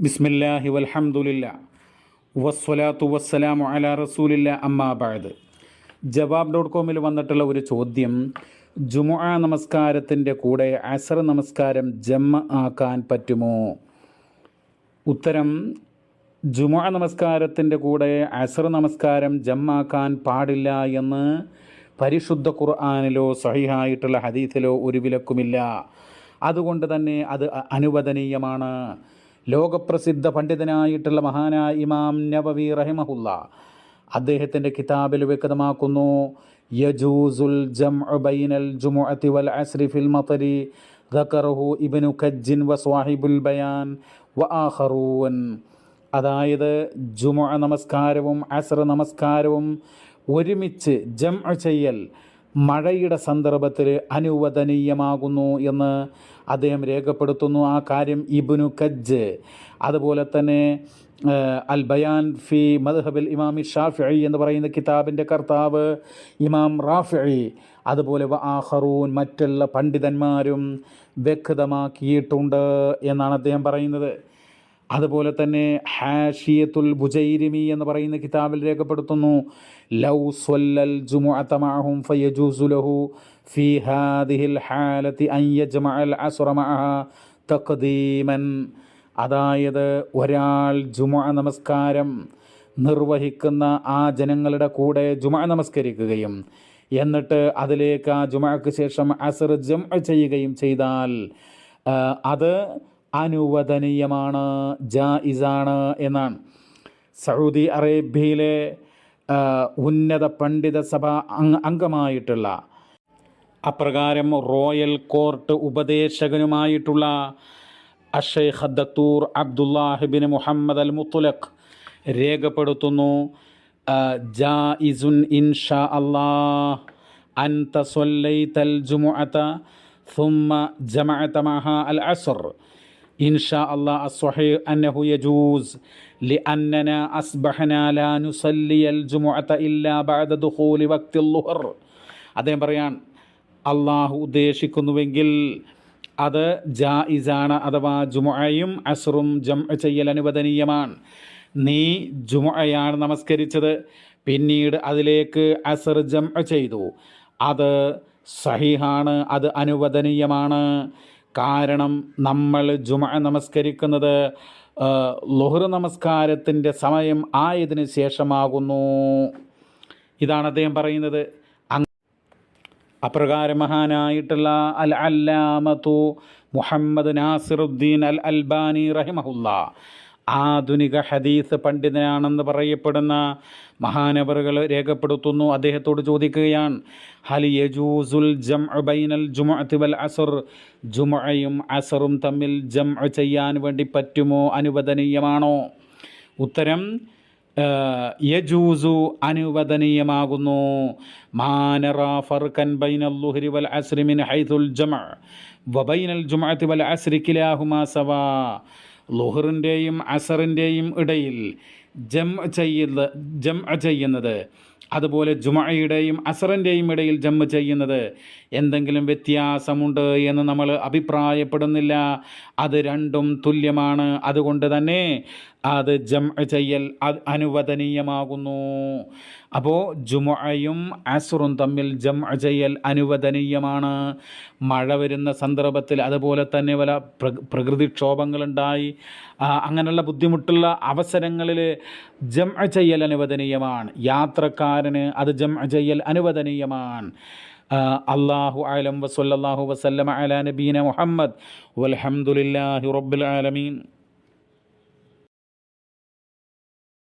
ബിസ്മില്ലാഹി വൽഹംദുലില്ല. വസ്വലാത്തു വസ്സലാമു അല റസൂലില്ല. അമ്മാബാദ് ജവാബ് ഡോട്ട് കോമിൽ വന്നിട്ടുള്ള ഒരു ചോദ്യം. ജുമുഅ നമസ്കാരത്തിന്റെ കൂടെ അസർ നമസ്കാരം ജമ്മ ആക്കാൻ പറ്റുമോ? ഉത്തരം ജുമുഅ നമസ്കാരത്തിന്റെ കൂടെ അസർ നമസ്കാരം ജമ്മാക്കാൻ പാടില്ല എന്ന് പരിശുദ്ധ ഖുർആാനിലോ സഹിഹായിട്ടുള്ള ഹദീസിലോ ഒരു വിലക്കുമില്ല. അതുകൊണ്ട് തന്നെ അത് അനുവദനീയമാണ്. ലോകപ്രസിദ്ധ പണ്ഡിതനായിട്ടുള്ള മഹാനായ ഇമാം നബവി റഹിമഹുല്ല അദ്ദേഹത്തിൻ്റെ കിതാബിൽ വ്യക്തമാക്കുന്നു യജൂസുൽ ജംഉ ബൈനൽ ജുമുഅത്തി വൽ അസ്രി ഫിൽ മതരി ذكره ابن كج وصاحب البيان وآخرون അതായത് ജുമുഅ നമസ്കാരവും അസ്ര നമസ്കാരവും ഒരുമിച്ച് ജം ചെയ്യൽ മഴയുടെ സന്ദർഭത്തിൽ അനുവദനീയമാകുന്നു എന്ന് അദ്ദേഹം രേഖപ്പെടുത്തുന്നു. ആ കാര്യം ഇബ്നു കജ്ജ് അതുപോലെ തന്നെ അൽ ബയാൻ ഫി മദ്ഹബിൽ ഇമാമി ഷാഫി എന്ന് പറയുന്ന കിതാബിന്റെ കർത്താവ് ഇമാം റാഫി അതുപോലെ ആഹറൂൻ മറ്റുള്ള പണ്ഡിതന്മാരും വ്യക്തമാക്കിയിട്ടുണ്ട് എന്നാണ് അദ്ദേഹം പറയുന്നത്. അതുപോലെ തന്നെ ഹാഷിയത്തുൽ ബുജൈരിമി എന്ന് പറയുന്ന കിതാബിൽ രേഖപ്പെടുത്തുന്നു. ലൗ സ്വല്ലൽ ജുമുഅത മഅഹും ഫയജൂസു ലഹു ഫി ഹാദിഹിൽ ഹാലത്തി അൻ യജ്മഅൽ അസ്റ മഅഹ തഖദീമൻ. അതായത് ഒരാൾ ജുമുഅ നമസ്കാരം നിർവഹിക്കുന്ന ആ ജനങ്ങളുടെ കൂടെ ജുമുഅ നമസ്കരിക്കുകയും എന്നിട്ട് അതിലേക്ക് ആ ജുമുഅക്ക് ശേഷം അസർ ജം ചെയ്യുകയും ചെയ്താൽ അത് അനുവദനീയമാണ് ജായിസാണ് എന്നാണ് സൗദി അറേബ്യയിലെ ആ, ഉന്നത പണ്ഡിത സഭ അംഗ- അംഗമായിട്ടുള്ള അപ്രകാരം റോയൽ കോർട്ട് ഉപദേശകനുമായിട്ടുള്ള അഷൈഖ് ദത്തൂർ അബ്ദുല്ലാഹിബിൻ മുഹമ്മദ് അൽ മുത്തുലഖ് രേഖപ്പെടുത്തുന്നു ജായിസുൻ ഇൻഷാ അല്ലാഹ് أنت صليت الجمعة ثم جمعت معها العصر إن شاء الله الصحيح أنه يجوز لأننا أصبحنا لا نصلي الجمعة إلا بعد دخول وقت الظهر അദ്ദേഹം പറയാൻ അള്ളാഹു ഉദ്ദേശിക്കുന്നുവെങ്കിൽ അത് ജായിസാണ് അഥവാ ജുമുഅയും അസറും ജം ചെയ്യൽ അനുവദനീയമാണ് നീ ജുമുഅയാണ് നമസ്കരിച്ചത് പിന്നീട് അതിലേക്ക് അസർ ജം ചെയ്തു അത് സഹിഹാണ് അത് അനുവദനീയമാണ് കാരണം നമ്മൾ ജുമ നമസ്കരിക്കുന്നത് ലൊഹർ നമസ്കാരത്തിന്റെ സമയം ആയതിനു ശേഷമാകുന്നു. ഇതാണ് അദ്ദേഹം പറയുന്നത്. അപ്രകാര മഹാനായിട്ടുള്ള അൽ അല്ലാമത്തു മുഹമ്മദ് നാസിറുദ്ദീൻ അൽ അൽബാനി റഹിമഹുല്ല. ആധുനിക ഹദീസ് പണ്ഡിതനാണെന്ന് പറയപ്പെടുന്ന മഹാനവറുകൾ രേഖപ്പെടുത്തുന്നു. അദ്ദേഹത്തോട് ചോദിക്കുകയാണ് ഹലി യജൂസുൽ ജം ബൈനൽ ജുമുഅത്തി വൽ അസർ? ജുമുഅയും അസറും തമ്മിൽ ജം ചെയ്യാൻ വേണ്ടി പറ്റുമോ? അനുവദനീയമാണോ? ഉത്തരം യജൂസു അനുവദനീയമാകുന്നു. മാനറ ഫർഖൻ ബൈനൽ വൽ അസ്രി മിൻ ഹൈതുൽ വബൈനൽ ജുമഅത്തി വൽ അസ്രി സവാ. ലുഹറിന്റെയും അസറിന്റെയും ഇടയിൽ ജം ചെയ്യുന്ന ജം ചെയ്യുന്നത്. അതുപോലെ ജുമയുടെയും അസറിന്റെയും ഇടയിൽ ജമ്മ് ചെയ്യുന്നത് എന്തെങ്കിലും വ്യത്യാസമുണ്ട് എന്ന് നമ്മൾ അഭിപ്രായപ്പെടുന്നില്ല. അത് രണ്ടും തുല്യമാണ്. അതുകൊണ്ട് തന്നെ അത് ജം ചെയ്യൽ അത് അനുവദനീയമാകുന്നു. അപ്പോൾ ജുമയും അസുറും തമ്മിൽ ജം ചെയ്യൽ അനുവദനീയമാണ്. മഴ വരുന്ന സന്ദർഭത്തിൽ അതുപോലെ തന്നെ പല പ്ര- പ്രകൃതിക്ഷോഭങ്ങളുണ്ടായി. അങ്ങനെയുള്ള ബുദ്ധിമുട്ടുള്ള അവസരങ്ങളിൽ ജം ചെയ്യൽ അനുവദനീയമാണ്. യാത്രക്കാരന് അത് ജം അജയ്യൽ അനുവദനീയമാണ്. അള്ളാഹു അലം വസല്ലാഹു വസല്ലമ അല നബീന മുഹമ്മദ്. വൽഹംദുലില്ലാഹി റബ്ബിൽ ആലമീൻ.